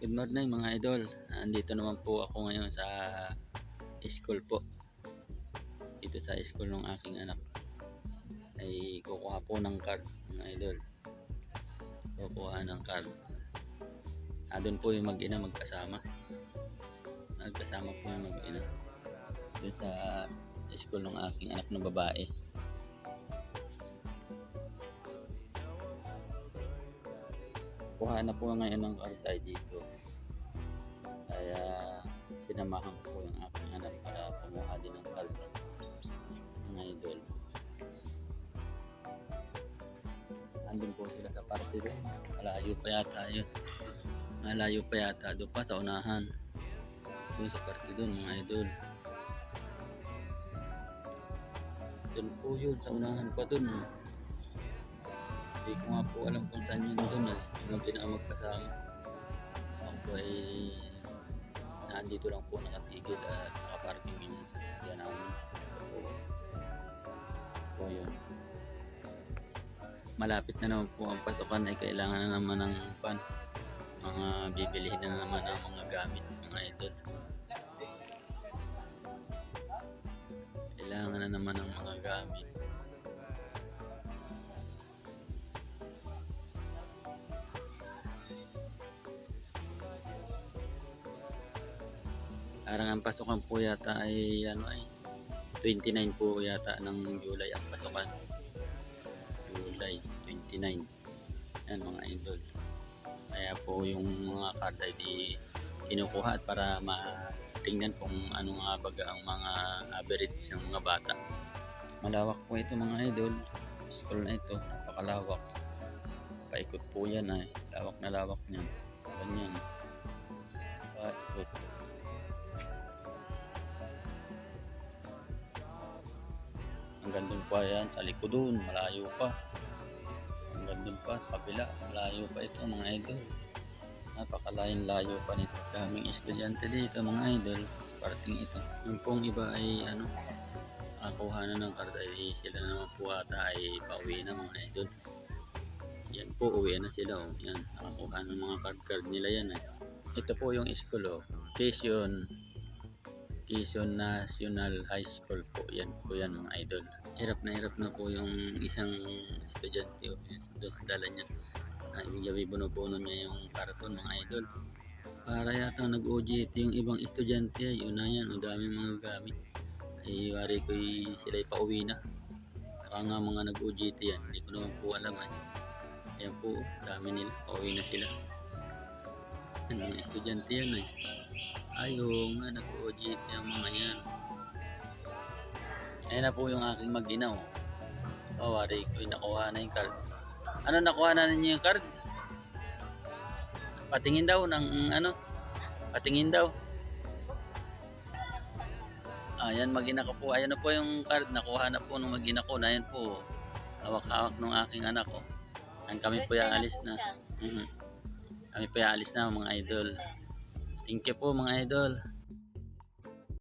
Good morning mga idol. Nandito naman po ako ngayon sa school po. Dito sa school ng aking anak. Ay kukuha po ng card mga idol. Kukuha ng card. Ah, doon po yung mag-ina magkasama. Magkasama po yung mag-ina. Doon sa school ng aking anak na babae. Kuha na po ngayon ng card tayo dito. Kaya sinamahan ko po yung aking anak para kumuha din ng card mga idol. Andun po sila sa party doon. Malayo pa yata yun. Malayo pa yata. Doon pa sa unahan. Doon sa party doon mga idol. Doon po yun sa unahan pa doon. Hindi ko nga po alam kung saan yun doon eh. Yung pinaka magkasama. Ako po ay nandito lang po nakatigil at nakaparking yung sasakyan namin. Po yun. Malapit na naman po ang pasukan ay kailangan na naman ng pan. Mga bibilihin na naman ang mga gamit mga idol. Kailangan na naman ng mga gamit. Parang ang pasukan po yata ay ano ay 29 po yata ng July ang pasukan. July 29. Yan mga idol. Kaya po yung mga card ay di kinukuha at para matingnan kung ano nga baga ang mga average ng mga bata. Malawak po ito mga idol. School na ito. Napakalawak. Paikot po yan ay. Lawak na lawak niyan. Hanggang doon pa yan, sa likod doon, malayo pa. Hanggang doon pa, sa kabila, malayo pa ito mga idol. Napakalaking layo pa nito. Daming estudyante dito mga idol, parating ito. Yung pong iba ay ano, nakakuha na ng karta ay sila naman po ata ay pauwi na mga idol. Yan po, uwi na sila. Oh. Yan, nakakuha ng mga card-card nila yan. Eh. Ito po yung school, oh. Quezon Quezon National High School po. Yan po yan mga idol. Hirap na hirap na po yung isang estudyante o doon sa dala niya. Na ibig bunubuno niya yung karton mga idol. Para yata nag-OJT yung ibang estudyante. Yun na yan. Ang daming mga gamit. Ay wari ko sila pauwi na. Baka nga mga nag-OJT yan. Hindi ko naman po alam ay. Ayan po. Dami nila. Pauwi na sila. Yan, mga estudyante yan ay. Ayaw nga, nag-OJT ang mga yan. Ayan na po yung aking mag-inaw. Oh, wari ko yung nakuha na yung card. Ano nakuha na ninyo yung card? Patingin daw ng ano? Patingin daw. Ayan, mag-ina ko po. Ayan na po yung card. Nakuha na po ng mag-ina ko. Na yan po. Hawak-hawak ng aking anak ko. Ayan, kami po yaalis na. Mhm. Kami po yaalis na mga idol. Thank you po mga idol.